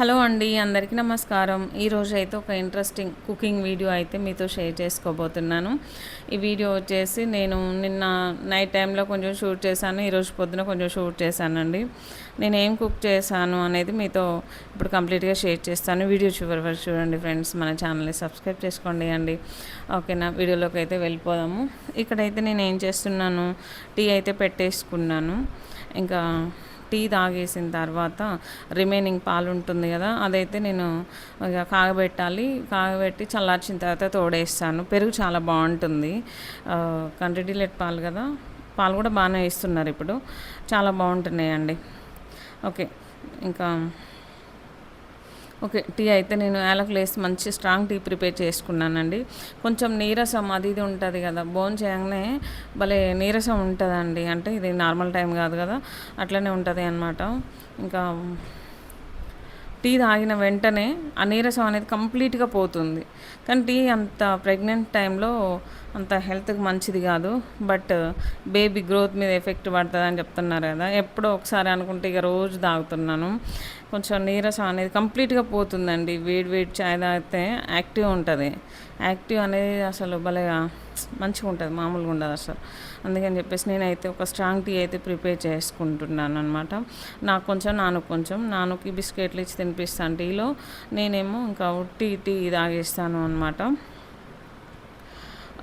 Hello అండి అందరికీ నమస్కారం. ఈరోజు అయితే ఒక ఇంట్రెస్టింగ్ కుకింగ్ వీడియో అయితే మీతో షేర్ చేసుకోబోతున్నాను. ఈ వీడియో వచ్చేసి నేను నిన్న నైట్ టైంలో కొంచెం షూట్ చేశాను ఈరోజు పొద్దున కొంచెం షూట్ చేశానండి. నేను ఏం కుక్ చేశాను అనేది మీతో ఇప్పుడు కంప్లీట్గా షేర్ చేస్తాను. వీడియో చివరి వరకు చూడండి ఫ్రెండ్స్ మన ఛానల్ని సబ్స్క్రైబ్ చేసుకోండి అండి. ఓకేనా వీడియోలోకి అయితే వెళ్ళిపోదాము. ఇక్కడైతే నేను ఏం చేస్తున్నాను టీ అయితే పెట్టేసుకున్నాను. ఇంకా టీ తాగేసిన తర్వాత రిమైనింగ్ పాలు ఉంటుంది కదా అదైతే నేను ఇక కాగబెట్టాలి. కాగబెట్టి చల్లార్చిన తర్వాత తోడేస్తాను. పెరుగు చాలా బాగుంటుంది. కంట్రీ పాలు కదా పాలు కూడా బాగానే ఇస్తున్నారు ఇప్పుడు. చాలా బాగుంటున్నాయండి. ఓకే ఇంకా ఓకే టీ అయితే నేను యాలకులు వేసి మంచి స్ట్రాంగ్ టీ ప్రిపేర్ చేసుకున్నానండి. కొంచెం నీరసం అది ఇది ఉంటుంది కదా బోన్ చేయగానే భలే నీరసం ఉంటుందండి. అంటే ఇది నార్మల్ టైం కాదు కదా అట్లనే ఉంటుంది అనమాట ఇంకా టీ తాగిన వెంటనే ఆ నీరసం అనేది కంప్లీట్గా పోతుంది. కానీ టీ అంత ప్రెగ్నెంట్ టైంలో అంత హెల్త్కి మంచిది కాదు. బట్ బేబీ గ్రోత్ మీద ఎఫెక్ట్ పడుతుంది అని చెప్తున్నారు కదా ఎప్పుడో ఒకసారి అనుకుంటే ఇక రోజు తాగుతున్నాను. కొంచెం నీరసం అనేది కంప్లీట్గా పోతుందండి. వేడి వేడి చాయ్ తాగితే యాక్టివ్ ఉంటుంది. యాక్టివ్ అనేది అసలు భలేగా మంచిగా ఉంటుంది. మామూలుగా ఉండదు అసలు. అందుకని చెప్పేసి నేనైతే ఒక స్ట్రాంగ్ టీ అయితే ప్రిపేర్ చేసుకుంటున్నాను అనమాట నాకు కొంచెం నాను కొంచెం. నానుకి బిస్కెట్లు ఇచ్చి తినిపిస్తాను టీలో. నేనేమో ఇంకా టీ టీ తాగేస్తాను అనమాట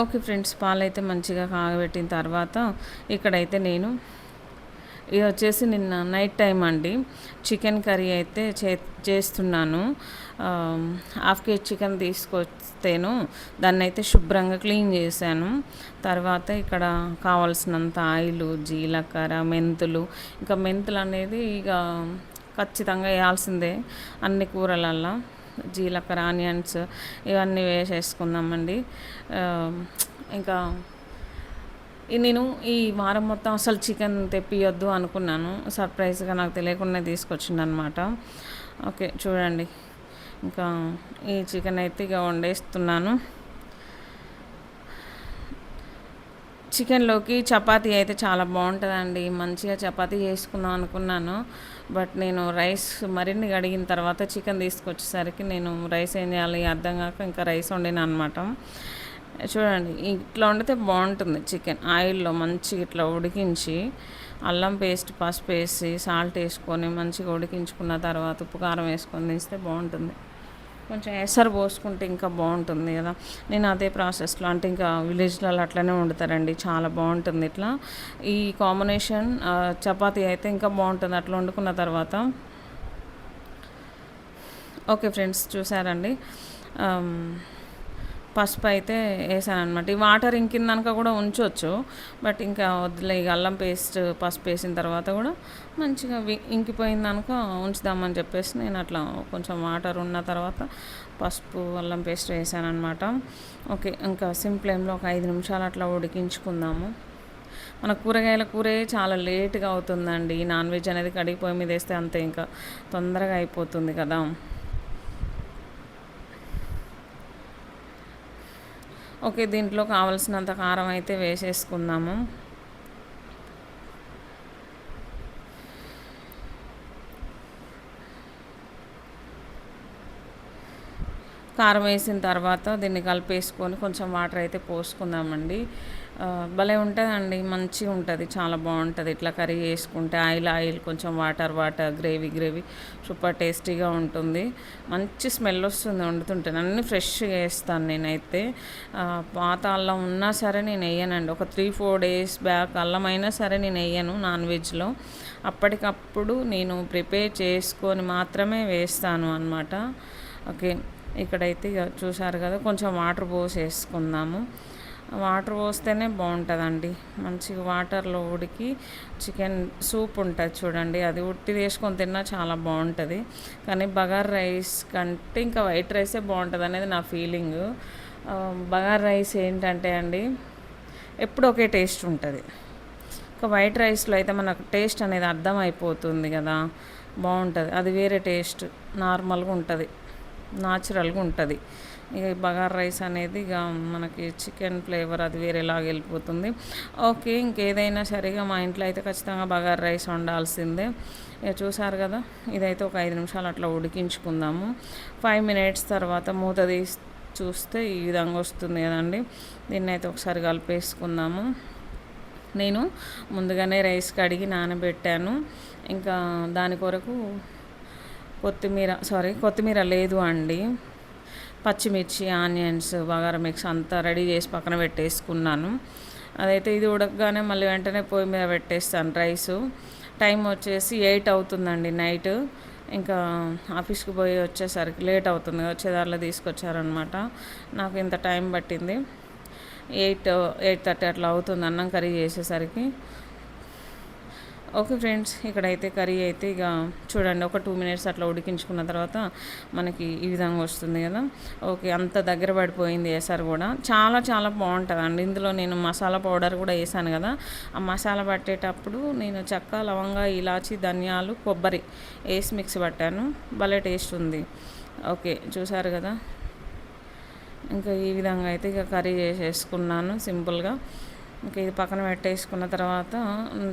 ఓకే ఫ్రెండ్స్ పాలైతే మంచిగా కాగబెట్టిన తర్వాత ఇక్కడైతే నేను ఇది వచ్చేసి నిన్న నైట్ టైం అండి. చికెన్ కర్రీ అయితే చే చేస్తున్నాను. హాఫ్ కేజీ చికెన్ తీసుకొస్తేను దాన్ని అయితే శుభ్రంగా క్లీన్ చేశాను. తర్వాత ఇక్కడ కావాల్సినంత ఆయిల్ జీలకర్ర మెంతులు ఇంకా మెంతులు అనేది ఇక ఖచ్చితంగా వేయాల్సిందే అన్ని కూరలల్లో. జీలకర్ర ఆనియన్స్ ఇవన్నీ వేసేసుకుందామండి. ఇంకా నేను ఈ వారం మొత్తం అసలు చికెన్ తెప్పియొద్దు అనుకున్నాను. సర్ప్రైజ్గా నాకు తెలియకుండా తీసుకొచ్చింది అనమాట ఓకే చూడండి. ఇంకా ఈ చికెన్ అయితే ఇక వండేస్తున్నాను. చికెన్లోకి చపాతీ అయితే చాలా బాగుంటుందండి. మంచిగా చపాతీ చేసుకుందాం అనుకున్నాను. బట్ నేను రైస్ మరిన్ని కడిగిన తర్వాత చికెన్ తీసుకొచ్చేసరికి నేను రైస్ ఏం చేయాలి అర్థం కాక ఇంకా రైస్ వండినా అనమాట. చూడండి ఇట్లా వండితే బాగుంటుంది చికెన్. ఆయిల్లో మంచిగా ఇట్లా ఉడికించి అల్లం పేస్ట్ పసుపు వేసి సాల్ట్ వేసుకొని మంచిగా ఉడికించుకున్న తర్వాత ఉప్పు కారం వేసుకొని తీస్తే బాగుంటుంది. కొంచెం ఎసరు పోసుకుంటే ఇంకా బాగుంటుంది కదా. నేను అదే ప్రాసెస్లో అంటే ఇంకా విలేజ్లలో అట్లనే వండుతారండి. చాలా బాగుంటుంది ఇట్లా. ఈ కాంబినేషన్ చపాతీ అయితే ఇంకా బాగుంటుంది. అట్లా వండుకున్న తర్వాత ఓకే ఫ్రెండ్స్ చూసారండి. పసుపు అయితే వేసాను అనమాట ఈ వాటర్ ఇంకిందనక కూడా ఉంచవచ్చు బట్ ఇంకా వద్దులే ఇక అల్లం పేస్ట్ పసుపు వేసిన తర్వాత కూడా మంచిగా ఇంకిపోయిందనుక ఉంచుదామని చెప్పేసి నేను అట్లా కొంచెం వాటర్ ఉన్న తర్వాత పసుపు అల్లం పేస్ట్ వేసాను అనమాట ఓకే ఇంకా సిమ్ ఫ్లేమ్లో ఒక ఐదు నిమిషాలు అట్లా ఉడికించుకుందాము. మన కూరగాయల కూరే చాలా లేట్గా అవుతుందండి. నాన్ వెజ్ అనేది కడిగిపోయి మీద వేస్తే అంతే ఇంకా తొందరగా అయిపోతుంది కదా. ఓకే దీంట్లో కావలసినంత కారం అయితే వేసేసుకుందాము. కారం వేసిన తర్వాత దీన్ని కలిపేసుకొని కొంచెం వాటర్ అయితే పోసుకుందామండి. భలే ఉంటుందండి. మంచిగా ఉంటుంది. చాలా బాగుంటుంది. ఇట్లా కర్రీ వేసుకుంటే ఆయిల్ ఆయిల్ కొంచెం water water gravy gravy super టేస్టీగా ఉంటుంది. మంచి స్మెల్ వస్తుంది వండుతుంటే. అన్నీ ఫ్రెష్గా వేస్తాను నేనైతే. పాత అల్లం ఉన్నా సరే నేను వేయనండి. ఒక త్రీ ఫోర్ డేస్ బ్యాక్ అల్లం అయినా సరే నేను వేయను నాన్ వెజ్లో. అప్పటికప్పుడు నేను ప్రిపేర్ చేసుకొని మాత్రమే వేస్తాను అనమాట ఓకే. ఇక్కడైతే ఇక చూసారు కదా కొంచెం వాటర్ పోసేసుకుందాము. వాటర్ పోస్తేనే బాగుంటుందండి. మంచిగా వాటర్లో ఉడికి చికెన్ సూప్ ఉంటుంది చూడండి. అది ఉట్టి వేసుకొని తిన్నా చాలా బాగుంటుంది. కానీ బగార్ రైస్ కంటే ఇంకా వైట్ రైసే బాగుంటుంది అనేది నా ఫీలింగ్. బగార్ రైస్ ఏంటంటే అండి ఎప్పుడు ఒకే టేస్ట్ ఉంటుంది. ఇంకా వైట్ రైస్లో అయితే మనకు టేస్ట్ అనేది అర్థమైపోతుంది కదా. బాగుంటుంది. అది వేరే టేస్ట్ నార్మల్గా ఉంటుంది. న్యాచురల్గా ఉంటుంది. ఇక బగార్ రైస్ అనేది ఇక మనకి చికెన్ ఫ్లేవర్ అది వేరేలాగా వెళ్ళిపోతుంది. ఓకే ఇంకేదైనా సరిగా మా ఇంట్లో అయితే ఖచ్చితంగా బగార్ రైస్ వండాల్సిందే. ఇక చూసారు కదా ఇదైతే ఒక ఐదు నిమిషాలు అట్లా ఉడికించుకుందాము. ఫైవ్ మినిట్స్ తర్వాత మూత తీసి చూస్తే ఈ విధంగా వస్తుంది కదండి. దీన్ని అయితే ఒకసారి కలిపేసుకుందాము. నేను ముందుగానే రైస్ కడిగి నానబెట్టాను. ఇంకా దాని కొరకు కొత్తిమీర సారీ కొత్తిమీర లేదు అండి. పచ్చిమిర్చి ఆనియన్స్ బగారా మిక్స్ అంతా రెడీ చేసి పక్కన పెట్టేసుకున్నాను. అదైతే ఇది ఉడకగానే మళ్ళీ వెంటనే పొయ్యి మీద పెట్టేస్తాను రైసు. టైం వచ్చేసి ఎయిట్ అవుతుందండి నైట్. ఇంకా ఆఫీస్కి పోయి వచ్చేసరికి లేట్ అవుతుంది వచ్చేదారిలో తీసుకొచ్చారనమాట నాకు ఇంత టైం పట్టింది. ఎయిట్ ఎయిట్ థర్టీ అట్లా అవుతుంది అన్నం కర్రీ చేసేసరికి. ఓకే ఫ్రెండ్స్ ఇక్కడైతే కర్రీ అయితే ఇక చూడండి ఒక టూ మినిట్స్ అట్లా ఉడికించుకున్న తర్వాత మనకి ఈ విధంగా వస్తుంది కదా. ఓకే అంత దగ్గర పడిపోయింది వేసారు కూడా. చాలా చాలా బాగుంటుంది ఇందులో నేను మసాలా పౌడర్ కూడా వేసాను కదా. ఆ మసాలా పట్టేటప్పుడు నేను చెక్క లవంగా ఇలాచి ధనియాలు కొబ్బరి వేసి మిక్స్ పట్టాను. భలే టేస్ట్ ఉంది. ఓకే చూసారు కదా. ఇంకా ఈ విధంగా అయితే ఇక కర్రీ చేసేసుకున్నాను సింపుల్గా. ఇంకా ఇది పక్కన పెట్టేసుకున్న తర్వాత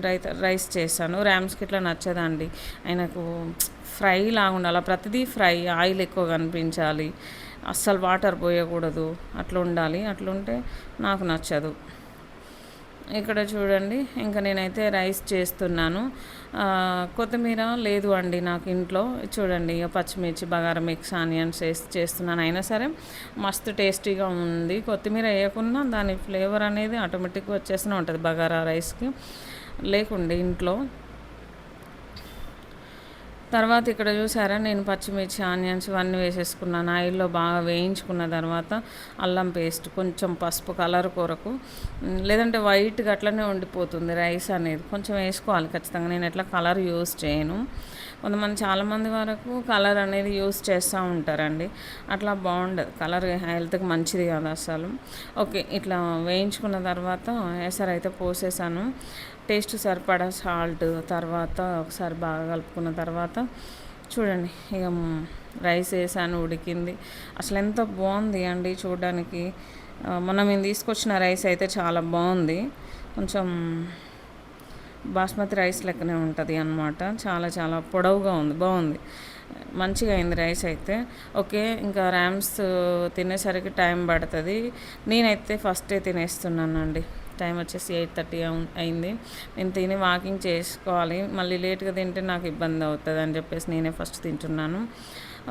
రైత రైస్ చేశాను. ర్యామ్స్కి ఇట్లా నచ్చదండి. ఆయనకు ఫ్రై లాగా ఉండాలి. ప్రతిదీ ఫ్రై ఆయిల్ ఎక్కువ కనిపించాలి. అస్సలు వాటర్ పోయకూడదు. అట్లా ఉండాలి. అట్లుంటే నాకు నచ్చదు. ఇక్కడ చూడండి. ఇంకా నేనైతే రైస్ చేస్తున్నాను. కొత్తిమీర లేదు అండి నాకు ఇంట్లో. చూడండి ఇక పచ్చిమిర్చి బగారా మిక్స్ ఆనియన్స్ వేసి చేస్తున్నాను. అయినా సరే మస్తు టేస్టీగా ఉంది. కొత్తిమీర వేయకుండా దాని ఫ్లేవర్ అనేది ఆటోమేటిక్గా వచ్చేస్తూనే ఉంటుంది బగారా రైస్కి. లేకుండే ఇంట్లో తర్వాత ఇక్కడ చూసారా నేను పచ్చిమిర్చి ఆనియన్స్ ఇవన్నీ వేసేసుకున్నాను. ఆయిల్లో బాగా వేయించుకున్న తర్వాత అల్లం పేస్ట్ కొంచెం పసుపు కలర్ కొరకు లేదంటే వైట్గా అట్లనే ఉండిపోతుంది రైస్ అనేది. కొంచెం వేసుకోవాలి ఖచ్చితంగా. నేను ఎట్లా కలర్ యూస్ చేయను. కొంతమంది చాలామంది వరకు కలర్ అనేది యూస్ చేస్తూ ఉంటారండి. అట్లా బాగుండదు. కలర్ హెల్త్కి మంచిది కాదు అసలు. ఓకే ఇట్లా వేయించుకున్న తర్వాత ఎసరైతే పోసేసాను. టేస్ట్ సరిపడా సాల్ట్ తర్వాత ఒకసారి బాగా కలుపుకున్న తర్వాత చూడండి ఇక రైస్ వేసాను ఉడికింది. అసలు ఎంత బాగుంది అండి చూడడానికి. మనం మేము తీసుకొచ్చిన రైస్ అయితే చాలా బాగుంది. కొంచెం బాస్మతి రైస్ లెక్కనే ఉంటుంది అనమాట చాలా చాలా పొడవుగా ఉంది బాగుంది. మంచిగా అయింది రైస్ అయితే. ఓకే ఇంకా ర్యామ్స్ తినేసరికి టైం పడుతుంది. నేనైతే ఫస్టే తినేస్తున్నానండి. టైం వచ్చేసి ఎయిట్ థర్టీ అయింది. నేను తిని వాకింగ్ చేసుకోవాలి. మళ్ళీ లేట్గా తింటే నాకు ఇబ్బంది అవుతుంది అని చెప్పేసి నేనే ఫస్ట్ తింటున్నాను.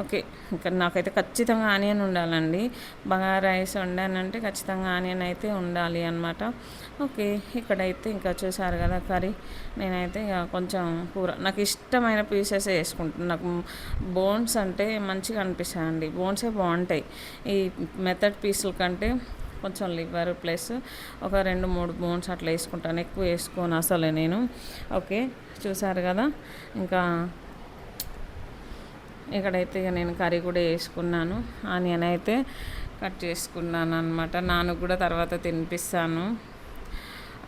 ఓకే. ఇంకా నాకైతే ఖచ్చితంగా ఆనియన్ ఉండాలండి. బంగారు రైస్ వండానంటే ఖచ్చితంగా ఆనియన్ అయితే ఉండాలి అనమాట ఓకే. ఇక్కడైతే ఇంకా చూసారు కదా కర్రీ. నేనైతే ఇక కొంచెం కూర నాకు ఇష్టమైన పీసెస్ వేసుకుంటాను నాకు బోన్స్ అంటే మంచిగా అనిపిస్తాయండి. బోన్సే బాగుంటాయి. ఈ మెథడ్ పీసుల కంటే కొంచెం లివర్ ప్లస్ ఒక రెండు మూడు బోన్స్ అట్లా వేసుకుంటాను. ఎక్కువ వేసుకోను అసలే నేను. ఓకే. చూసారు కదా. ఇంకా ఇక్కడైతే ఇక నేను కర్రీ కూడా వేసుకున్నాను. ఆనియన్ అయితే కట్ చేసుకున్నాను అనమాట నాన్నకు కూడా తర్వాత తినిపిస్తాను.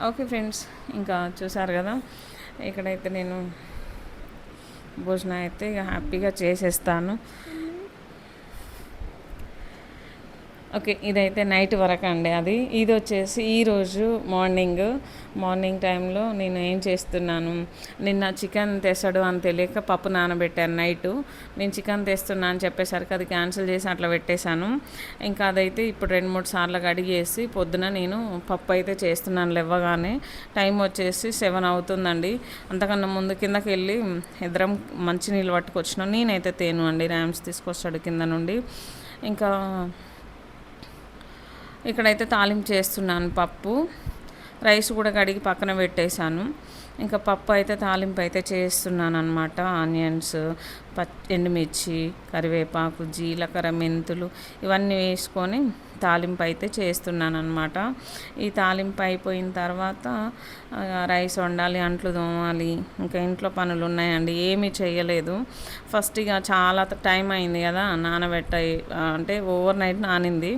ఓకే ఫ్రెండ్స్ ఇంకా చూసారు కదా ఇక్కడైతే నేను భోజనం అయితే ఇక హ్యాపీగా చేసేస్తాను. ఓకే ఇదైతే నైట్ వరకు అండి అది. ఇది వచ్చేసి ఈరోజు మార్నింగ్. మార్నింగ్ టైంలో నేను ఏం చేస్తున్నాను? నిన్న చికెన్ తెస్తాడు అని తెలియక పప్పు నానబెట్టాను నైట్. నేను చికెన్ తెస్తున్నా అని చెప్పేసరికి అది క్యాన్సిల్ చేసి అట్లా పెట్టేశాను. ఇంకా అదైతే ఇప్పుడు రెండు మూడు సార్లు అడిగేసి పొద్దున నేను పప్పు అయితే చేస్తున్నాను లేవగానే. టైం వచ్చేసి సెవెన్ అవుతుందండి. అంతకన్నా ముందు కిందకి వెళ్ళి ఇద్దరం మంచినీళ్ళు పట్టుకొచ్చినాం. నేనైతే తేను అండి ర్యామ్స్ తీసుకొస్తాడు కింద నుండి. ఇంకా ఇక్కడైతే తాలింపు చేస్తున్నాను పప్పు. రైస్ కూడా కడిగి పక్కన పెట్టేశాను. ఇంకా పప్పు అయితే తాలింపు అయితే చేస్తున్నాను అనమాట ఆనియన్స్ పచ్చి ఎండుమిర్చి కరివేపాకు జీలకర్ర మెంతులు ఇవన్నీ వేసుకొని తాలింపు అయితే చేస్తున్నాను అనమాట ఈ తాలింపు అయిపోయిన తర్వాత రైస్ వండాలి అంట్లు తోమాలి ఇంకా ఇంట్లో పనులు ఉన్నాయండి ఏమీ చేయలేదు. ఫస్ట్ ఇక చాలా టైం అయింది కదా నానబెట్ట అంటే ఓవర్ నైట్ నానింది.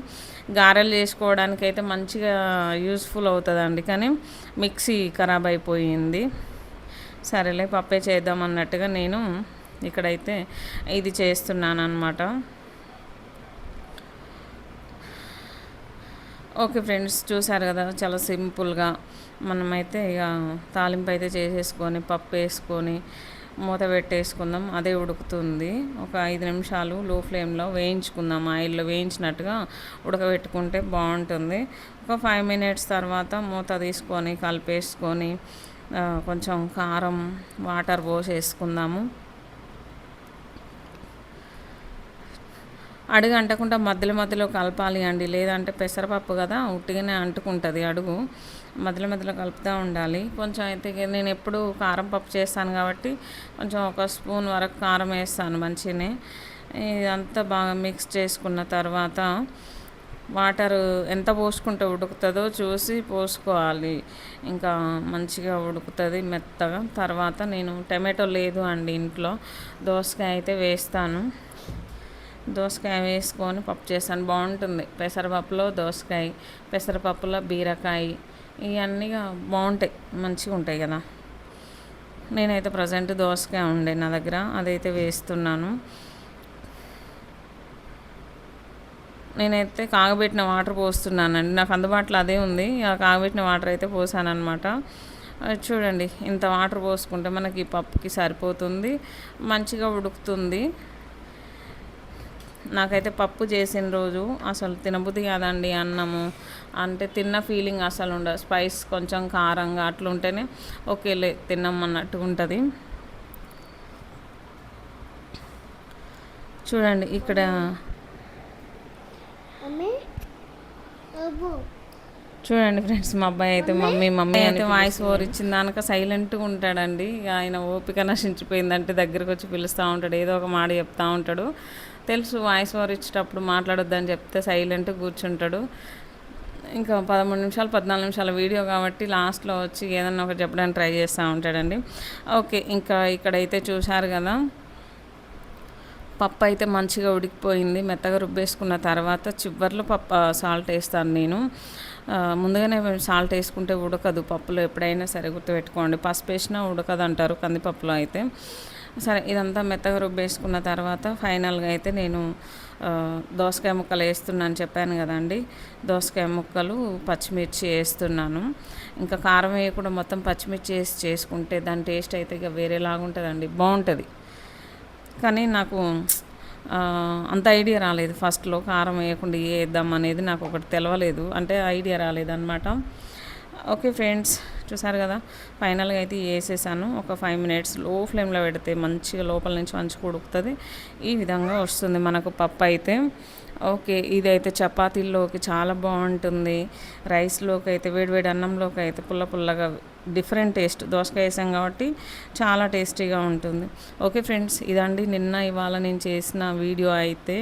గారెలు చేసుకోవడానికి అయితే మంచిగా యూస్ఫుల్ అవుతుందండి. కానీ మిక్సీ ఖరాబ్ అయిపోయింది. సరేలే పప్పే చేద్దాం అన్నట్టుగా నేను ఇక్కడైతే ఇది చేస్తున్నాను అనమాట ఓకే ఫ్రెండ్స్ చూసారు కదా చాలా సింపుల్గా మనమైతే ఇక తాలింపు అయితే చేసేసుకొని పప్పు వేసుకొని మూత పెట్టేసుకుందాం. అదే ఉడుకుతుంది. ఒక ఐదు నిమిషాలు లో ఫ్లేమ్లో వేయించుకుందాం. ఆయిల్లో వేయించినట్టుగా ఉడకబెట్టుకుంటే బాగుంటుంది. ఒక ఫైవ్ మినిట్స్ తర్వాత మూత తీసుకొని కలిపేసుకొని కొంచెం కారం వాటర్ పోసేసుకుందాము. అడుగు అంటకుండా మధ్యలో మధ్యలో కలపాలి అండి. లేదంటే పెసరపప్పు కదా ఉట్టిగానే అంటుకుంటుంది అడుగు. మధ్యలో మధ్యలో కలుపుతూ ఉండాలి. కొంచెం అయితే నేను ఎప్పుడు కారం పప్పు చేస్తాను కాబట్టి కొంచెం ఒక స్పూన్ వరకు కారం వేస్తాను మంచిగానే. ఇదంతా బాగా మిక్స్ చేసుకున్న తర్వాత వాటర్ ఎంత పోసుకుంటే ఉడుకుతుందో చూసి పోసుకోవాలి. ఇంకా మంచిగా ఉడుకుతుంది మెత్తగా. తర్వాత నేను టమాటో లేదు అండి ఇంట్లో. దోసకాయ అయితే వేస్తాను. దోసకాయ వేసుకొని పప్పు చేస్తాను బాగుంటుంది. పెసరపప్పులో దోసకాయ పెసరపప్పులో బీరకాయ ఇవన్నీ బాగుంటాయి. మంచిగా ఉంటాయి కదా. నేనైతే ప్రజెంట్ దోసకాయ ఉండే నా దగ్గర. అదైతే వేస్తున్నాను. నేనైతే కాగబెట్టిన వాటర్ పోస్తున్నానండి. నాకు అందుబాటులో అదే ఉంది. ఆ కాగబెట్టిన వాటర్ అయితే పోసాను అనమాట చూడండి. ఇంత వాటర్ పోసుకుంటే మనకి పప్పుకి సరిపోతుంది. మంచిగా ఉడుకుతుంది. నాకైతే పప్పు చేసిన రోజు అసలు తినబుద్ధి కాదండి అన్నము. అంటే తిన్న ఫీలింగ్ అసలు ఉండదు స్పైస్ కొంచెం కారంగా అట్లుంటేనే ఓకేలే తిన్నాం అన్నట్టు ఉంటుంది. చూడండి ఇక్కడ చూడండి ఫ్రెండ్స్ మా అబ్బాయి అయితే మమ్మీ? మమ్మీ అయితే వాయిస్ ఓవర్ ఇచ్చిన దానిక సైలెంట్గా ఉంటాడండి. ఆయన ఓపిక నశించిపోయిందంటే దగ్గరకు వచ్చి పిలుస్తూ ఉంటాడు. ఏదో ఒక మాట చెప్తూ ఉంటాడు. తెలుసు వాయిస్ ఓవర్ ఇచ్చేటప్పుడు మాట్లాడొద్దని చెప్తే సైలెంట్ కూర్చుంటాడు. ఇంకా పదమూడు నిమిషాలు పద్నాలుగు నిమిషాల వీడియో కాబట్టి లాస్ట్లో వచ్చి ఏదన్నా ఒకటి చెప్పడానికి ట్రై చేస్తూ ఉంటాడండి. ఓకే ఇంకా ఇక్కడైతే చూశారు కదా. పప్పు అయితే మంచిగా ఉడికిపోయింది. మెత్తగా రుబ్బేసుకున్న తర్వాత చివర్లో పప్పు సాల్ట్ వేస్తాను నేను. ముందుగానే సాల్ట్ వేసుకుంటే ఉడకదు పప్పులో. ఎప్పుడైనా సరే గుర్తుపెట్టుకోండి. పసుపు వేసినా ఉడకదు అంటారు కందిపప్పులో అయితే. సరే ఇదంతా మెత్తగా రుబ్బేసుకున్న తర్వాత ఫైనల్గా అయితే నేను దోసకాయ ముక్కలు వేస్తున్నాను చెప్పాను కదండి. దోసకాయ ముక్కలు పచ్చిమిర్చి వేస్తున్నాను. ఇంకా కారం వేయకుండా మొత్తం పచ్చిమిర్చి వేసి చేసుకుంటే దాని టేస్ట్ అయితే ఇక వేరేలాగా ఉంటుందండి బాగుంటుంది. కానీ నాకు అంత ఐడియా రాలేదు ఫస్ట్లో కారం వేయకుండా ఏ వేద్దాం అనేది నాకు ఒకటి తెలవలేదు. అంటే ఐడియా రాలేదన్నమాట. ఓకే ఫ్రెండ్స్ చూసారు కదా ఫైనల్గా అయితే వేసేసాను. ఒక ఫైవ్ మినిట్స్లో ఫ్లేమ్లో పెడితే మంచిగా లోపల నుంచి మంచిగా ఉడుకుతుంది ఈ విధంగా వస్తుంది మనకు పప్పు అయితే. ఓకే ఇదైతే చపాతీల్లోకి చాలా బాగుంటుంది రైస్లోకి అయితే వేడివేడి అన్నంలోకి అయితే పుల్ల పుల్లగా డిఫరెంట్ టేస్ట్. దోసకాయ వేసాం కాబట్టి చాలా టేస్టీగా ఉంటుంది. ఓకే ఫ్రెండ్స్ ఇదండి నిన్న ఇవాళ నేను చేసిన వీడియో అయితే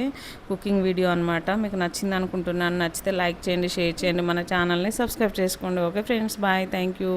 కుకింగ్ వీడియో అనమాట మీకు నచ్చింది అనుకుంటున్నాను. నచ్చితే లైక్ చేయండి షేర్ చేయండి. మన ఛానల్ని సబ్స్క్రైబ్ చేసుకోండి. Okay friends bye. Thank you.